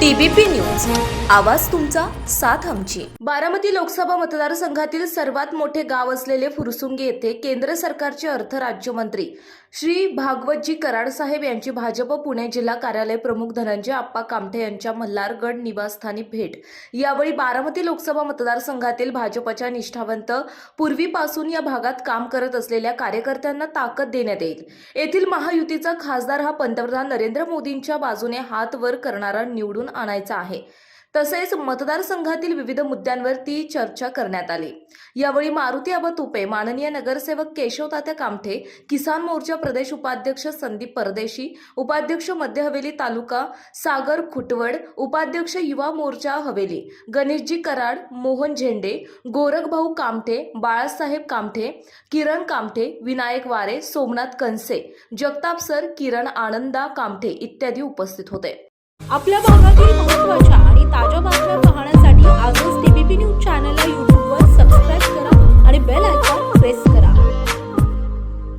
TBP news. आवाज तुमचा साथ आमची. बारामती लोकसभा मतदारसंघातील सर्वात मोठे गाव असलेले फुरसुंगी येथे केंद्र सरकारचे अर्थ राज्यमंत्री श्री भागवतजी कराड साहेब यांची भाजप पुणे जिल्हा कार्यालय प्रमुख धनंजय आप्पा कामठे यांच्या मल्हारगड निवासस्थानी भेट. यावेळी बारामती लोकसभा मतदारसंघातील भाजपच्या निष्ठावंत पूर्वीपासून या भागात काम करत असलेल्या कार्यकर्त्यांना ताकद देण्यात येईल. येथील महायुतीचा खासदार हा पंतप्रधान नरेंद्र मोदींच्या बाजूने हात वर करणारा निवडून आणायचा आहे. तसेच मतदारसंघातील विविध मुद्द्यांवर ती चर्चा करण्यात आली. यावेळी मारुती आबा तुपे माननीय नगरसेवक केशव तात्या कामठे किसान मोर्चा प्रदेश उपाध्यक्ष संदीप परदेशी उपाध्यक्ष मध्य हवेली तालुका सागर खुटवड उपाध्यक्ष युवा मोर्चा हवेली गणेशजी कराड मोहन झेंडे गोरखभाऊ कामठे बाळासाहेब कामठे किरण कामठे विनायक वारे सोमनाथ कनसे जगताप सर किरण आनंदा कामठे इत्यादी उपस्थित होते. आपल्या भागातील